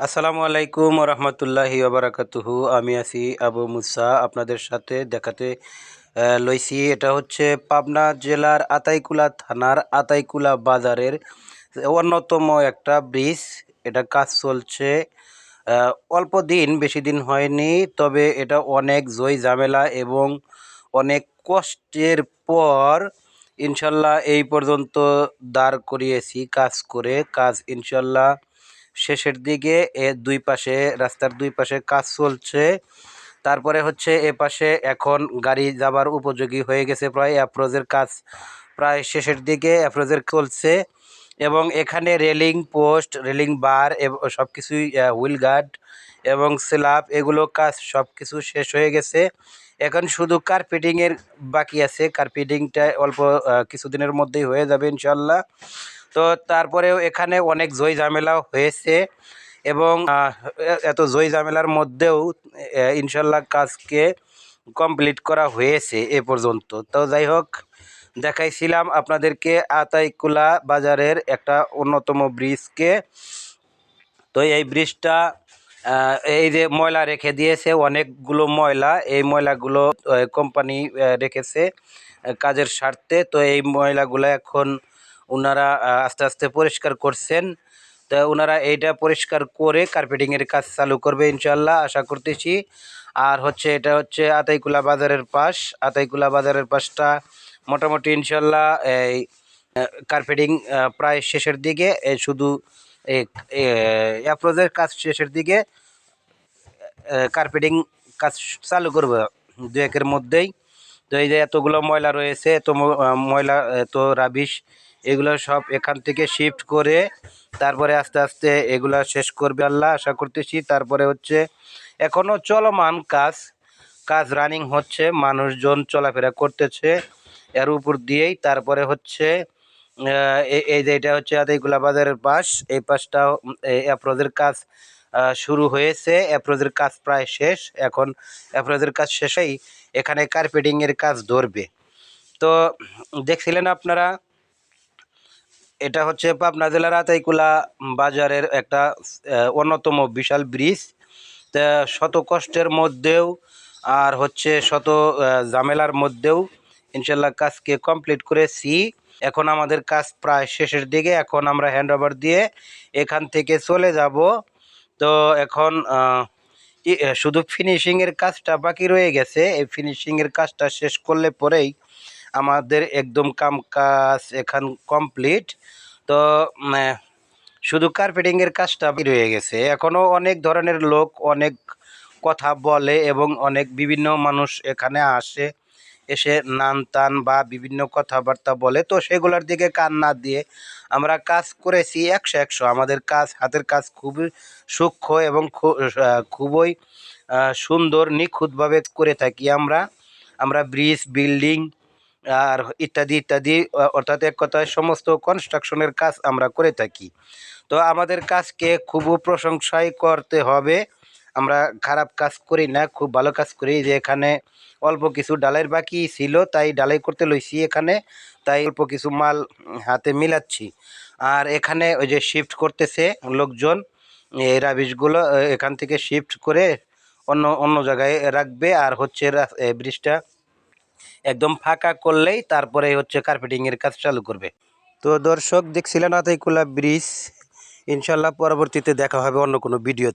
আসসালামু আলাইকুম রহমতুল্লাহি ওবরাকাতুহু। আমি আছি আবু মুসা, আপনাদের সাথে দেখাতে লইছি। এটা হচ্ছে পাবনা জেলার আতাইকুলা থানার আতাইকুলা বাজারের অন্যতম একটা ব্রিজ। এটা কাজ চলছে অল্প দিন, বেশি দিন হয়নি, তবে এটা অনেক জয় ঝামেলা এবং অনেক কষ্টের পর ইনশাল্লাহ এই পর্যন্ত দাঁড় করিয়েছি কাজ করে। কাজ ইনশাল্লাহ শেষের দিকে এ দুই পাশে, রাস্তার দুই পাশে কাজ চলছে। তারপরে হচ্ছে এ পাশে এখন গাড়ি যাবার উপযোগী হয়ে গেছে প্রায়। অ্যাপ্রোজের কাজ প্রায় শেষের দিকে অ্যাপ্রোজের চলছে। এবং এখানে রেলিং, পোস্ট, রেলিং বার সব কিছুই হুইল গার্ড এবং স্ল্যাব এগুলো কাজ সব কিছু শেষ হয়ে গেছে। এখন শুধু কার্পেটিংয়ের বাকি আছে। কার্পেটিংটা অল্প কিছুদিনের মধ্যেই হয়ে যাবে ইনশাল্লাহ তো তারপরেও এখানে অনেক জয় ঝামেলা হয়েছে এবং এত জয় ঝামেলার মধ্যেও ইনশাল্লাহ কাজকে কমপ্লিট করা হয়েছে এ পর্যন্ত। তো যাই হোক দেখাইছিলাম আপনাদেরকে আতাইকুলা বাজারের একটা অন্যতম ব্রিজকে। তো এই ব্রিজটা এই যে ময়লা রেখে দিয়েছে, অনেকগুলো ময়লা। এই ময়লাগুলো কোম্পানি রেখেছে কাজের স্বার্থে। তো এই ময়লাগুলো এখন ওনারা আস্তে আস্তে পরিষ্কার করছেন। তো ওনারা এইটা পরিষ্কার করে কার্পেটিংয়ের কাজ চালু করবে ইনশাল্লাহ আশা করতেছি। আর হচ্ছে, এটা হচ্ছে আতাইকুলা বাজারের পাশ। আতাইকুলা বাজারের পাশটা মোটামুটি ইনশাল্লাহ এই কার্পেটিং প্রায় শেষের দিকে শুধু অ্যাপ্রোজের কাজ শেষের দিকে কার্পেটিং কাজ চালু করব দু একের মধ্যেই। তো এই যে এতগুলো ময়লা রয়েছে আহ, ময়লা এত রাবিশ এগুলো সব এখান থেকে শিফট করে তারপরে আস্তে আস্তে এগুলা শেষ করবে আল্লাহ আশা করতেছি। তারপরে হচ্ছে এখনও চলমান কাজ কাজ রানিং হচ্ছে মানুষজন চলাফেরা করতেছে। এর উপর দিয়েই তারপরে হচ্ছে এই যে এটা হচ্ছে আদাইগুলা বাজারের পাশ এই পাশটাও অ্যাপ্রোজের কাজ শুরু হয়েছে অ্যাপ্রোজের কাজ প্রায় শেষ, এখন অ্যাপ্রোজের কাজ শেষেই এখানে কার্পেটিংয়ের কাজ ধরবে। তো দেখছিলেন আপনারা, এটা হচ্ছে পাবনা জেলার আতাইকুলা বাজারের একটা অন্যতম বিশাল ব্রিজ। তা শত কষ্টের মধ্যেও আর হচ্ছে শত ঝামেলার মধ্যেও ইনশাল্লাহ কাজকে কমপ্লিট করেছি। এখন আমাদের কাজ প্রায় শেষের দিকে, এখন আমরা হ্যান্ড ওভার দিয়ে এখান থেকে চলে যাব। তো এখন শুধু ফিনিশিংয়ের কাজটা বাকি রয়ে গেছে। এই ফিনিশিংয়ের কাজটা শেষ করলে পরেই আমাদের একদম কাম কাজ এখান কমপ্লিট তো শুধু কার্পেটিংয়ের কাজটা রয়ে গেছে। এখনও অনেক ধরনের লোক অনেক কথা বলে এবং অনেক বিভিন্ন মানুষ এখানে আসে। এসে নান টান বা বিভিন্ন কথাবার্তা বলে, তো সেগুলোর দিকে কান না দিয়ে আমরা কাজ করেছি একশো একশো। আমাদের কাজ, হাতের কাজ খুবই সূক্ষ্ম এবং খুবই সুন্দর, নিখুঁতভাবে করে থাকি আমরা। আমরা ব্রিজ, বিল্ডিং, আর ইত্যাদি ইত্যাদি অর্থাৎ এক কথায় সমস্ত কনস্ট্রাকশনের কাজ আমরা করে থাকি। তো আমাদের কাজকে খুব প্রশংসাই করতে হবে। আমরা খারাপ কাজ করি না, খুব ভালো কাজ করি। যে এখানে অল্প কিছু ডালের বাকি ছিল, তাই ডালাই করতে লইছি এখানে। তাই অল্প কিছু মাল হাতে মিলাচ্ছি। আর এখানে ওই যে শিফট করতেছে লোকজন এই রাবিশগুলো এখান থেকে শিফট করে অন্য অন্য জায়গায় রাখবে। আর হচ্ছে ব্রিজটা একদম ফাঁকা করলেই তারপরে হচ্ছে কার্পেটিংয়ের কাজ চালু করবে। তো দর্শক, দেখছিলেন আতাইকুলা ব্রিজ। ইনশাল্লাহ পরবর্তীতে দেখা হবে অন্য কোনো ভিডিও